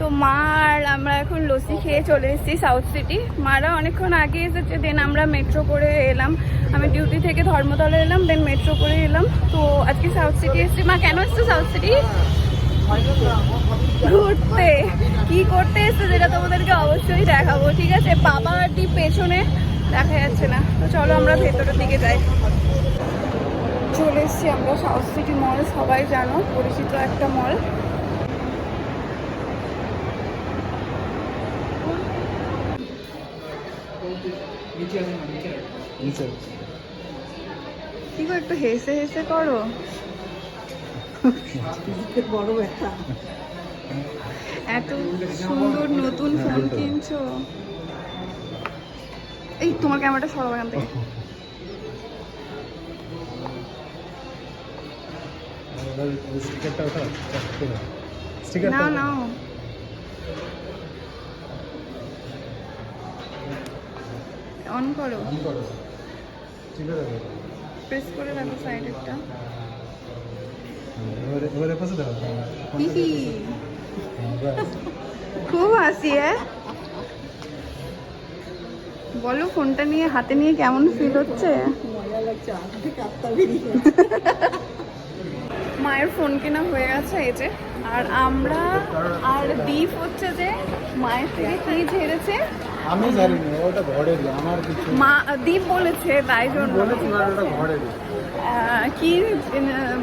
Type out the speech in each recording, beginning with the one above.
তো মা আর আমরা এখন লসি খেয়ে চলে এসেছি সাউথ সিটি মারা অনেকক্ষণ আগে এসেছে দেন আমরা মেট্রো করে এলাম। আমি ডিউটি থেকে ধর্মতলা এলাম দেন মেট্রো করে এলাম। তো আজকে সাউথ সিটি এসেছি। মা, কেন এসছো সাউথ সিটি ঘুরতে। কি করতে এসছে যেটা তোমাদেরকে অবশ্যই দেখাবো, ঠিক আছে? বাবা আর পেছনে, দেখা যাচ্ছে না। তো চলো আমরা ভেতরের দিকে যাই। চলে এসছি আমরা সাউথ সিটি মল সবাই জানো, পরিচিত একটা মল নিচে কি গো একটু হেসে হেসে করো। বড় ব্যথা এত সুন্দর নতুন ফোন কিনছো। এই তোমার ক্যামেরাটা সরাও এখান থেকে। স্টিকারটা ওঠা নাও নাও অন করো। অন করো। ঠিক আছে। প্রেস করে রাখো সাইডেরটা এবারে এবারে পাশে দাও হিহি খুব হাসি হ্যাঁ? বলো ফোনটা নিয়ে হাতে নিয়ে কেমন ফিল হচ্ছে? মায়ের ফোন কেনা হয়ে গেছে এই যে। আর আমরা আর দীপ হচ্ছে যে মায়ের থেকে কি ঝেড়েছে? আমি জানি না ওটা ঘরেরই আমার কিছু মা দীপ বলেছে তাই জন্য। বলেছি ওটা ঘরেরই। আহ, কি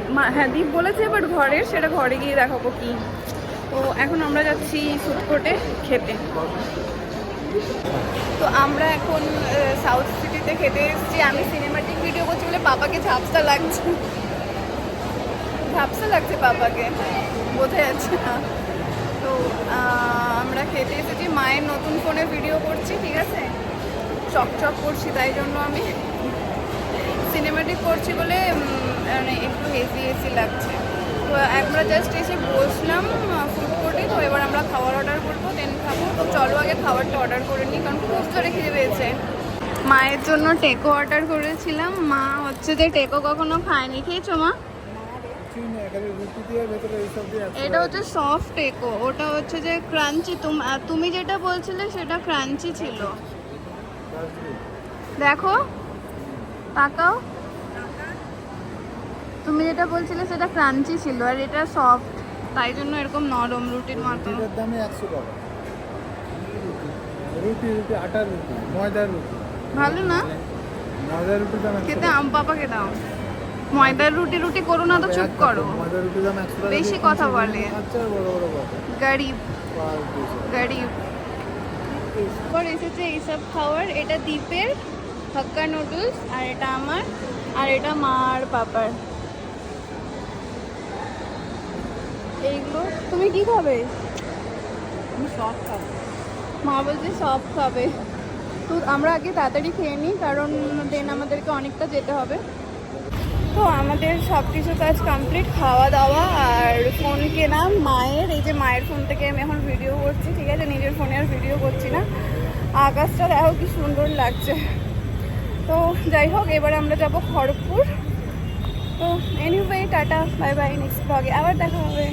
মা- হ্যাঁ দীপ বলেছে বাট ঘরের সেটা ঘরে গিয়ে দেখাবো কি। তো এখন আমরা যাচ্ছি ফুডকোর্টে খেতে। তো আমরা এখন সাউথ সিটিতে খেতে এসেছি। আমি সিনেমাটিক ভিডিও করছি বলে পাপাকে ঝাপসা লাগছে। ঝাপসা লাগছে পাপাকে। বোঝা যাচ্ছে না। তো খেতে এসেছি। মায়ের নতুন ফোনে ভিডিও করছি, ঠিক আছে? চকচক করছি, তাই জন্য আমি সিনেমাটিক করছি বলে মানে একটু হেসি হেসি লাগছে। তো আমরা জাস্ট এসে বসলাম ফুড কোর্টে তো এবার আমরা খাবার অর্ডার করব দেন খাব। তো চলো আগে খাবারটা অর্ডার করে নিই, কারণ খুব জোরে খিদে পেয়েছে। মায়ের জন্য টেকো অর্ডার করেছিলাম। মা হচ্ছে যে টেকো কখনো খায়নি। খেয়েছো মা? এটা হচ্ছে সফট টেকো ওটা হচ্ছে যে ক্রাঞ্চি তুমি যেটা বলছিলে সেটা ক্রাঞ্চি ছিল। দেখো তাকাও। তুমি যেটা বলছিলে সেটা ক্রাঞ্চি ছিল আর এটা সফট তাই জন্য এরকম নরম রুটির মতো। দামই একশো টাকা। রুটি রুটি আটার রুটি ময়দার রুটি। ভালো না? ময়দার রুটির দাম খেতে আম পাপাকে দাও ময়দার রুটি রুটি করো না তো চুপ করো। বেশি কথা বলে। আচ্ছা গরিব। গরিব। এরপর এসেছে এইসব খাওয়ার। এটা দ্বীপের হাক্কা নুডলস আর এটা আমার আর এটা মা আর পাপার। এইগুলো তুমি কি খাবে? আমি সব খাব। মা বলছে সব খাবে। তো আমরা আগে তাড়াতাড়ি খেয়ে নিই কারণ দেন আমাদেরকে অনেকটা যেতে হবে। তো আমাদের সব কিছু কাজ কমপ্লিট খাওয়া দাওয়া আর ফোন কেনা মায়ের, এই যে মায়ের ফোন থেকে আমি এখন ভিডিও করছি, ঠিক আছে? নিজের ফোনে আর ভিডিও করছি না। আকাশটা দেখো কি সুন্দর লাগছে। তো যাই হোক, এবার আমরা যাব খড়গপুর। তো anyway tata bye bye next ব্লগে আবার দেখা হবে।